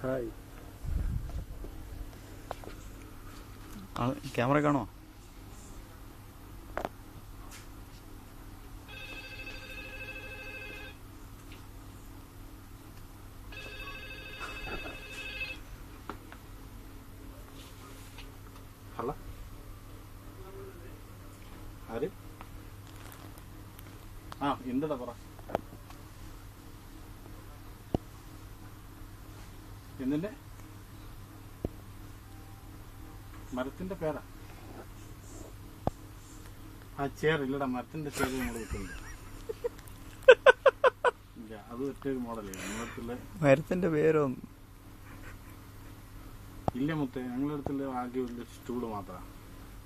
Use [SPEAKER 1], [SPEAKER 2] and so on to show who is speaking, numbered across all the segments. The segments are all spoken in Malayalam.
[SPEAKER 1] ഹായ്
[SPEAKER 2] ക്യാമറ കാണോ
[SPEAKER 1] ഹലോ ആര്? ആ എന്താ പറ? എന്തിന്റെ മരത്തിന്റെ പേരാ. ആ ചേർ ഇല്ലടാ മരത്തിന്റെ ചേർ നമ്മൾ വെക്കുന്നുണ്ട് അത് ഒറ്റൊരു മോഡലേ നമ്മളടുത്തുള്ള
[SPEAKER 2] മരത്തിന്റെ പേരോ
[SPEAKER 1] ഇല്ല മുത്തേ ഞങ്ങളുടെ അടുത്തുള്ള ആകെ ഒരു സ്റ്റൂൾ മാത്രമാണ്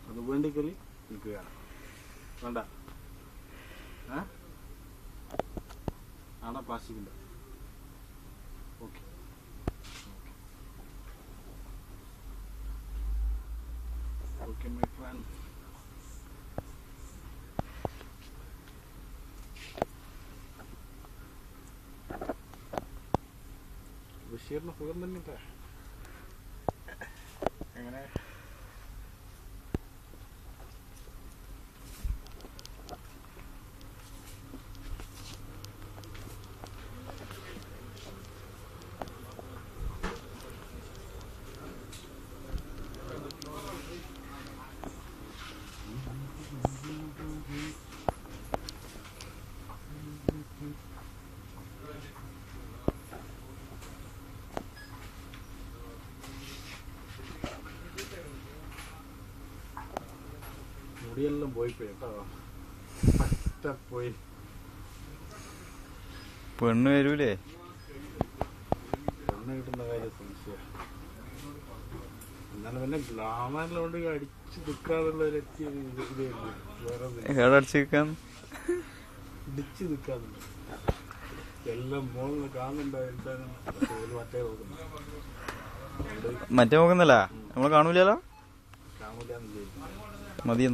[SPEAKER 1] അത് വേണ്ടിക്കലി എനിക്ക് വേണം. വേണ്ട. ആടാ പാസിക്കുണ്ട് ഓക്കെ. working, my friend. بشير نخويا من نتاح മുടിയെല്ലാം പോയി പോയി കേട്ടോ. പോയി
[SPEAKER 2] പെണ്ണ് വരൂലേ?
[SPEAKER 1] പെണ്ണ് കിട്ടുന്ന കാര്യം സംശയ. എന്നാലും പിന്നെ ഗ്ലാമറിലോണ്ട് അടിച്ച് ഒരു ഇടിച്ച് നിൽക്കാന്നുണ്ട് എല്ലാം മോളിൽ കാണുന്നുണ്ടോ എന്താണ് പക്ഷേ ഒരു മറ്റേ നോക്കുന്നു.
[SPEAKER 2] മറ്റേ നോക്കുന്നല്ല? നമ്മൾ കാണൂലല്ലോ? മതി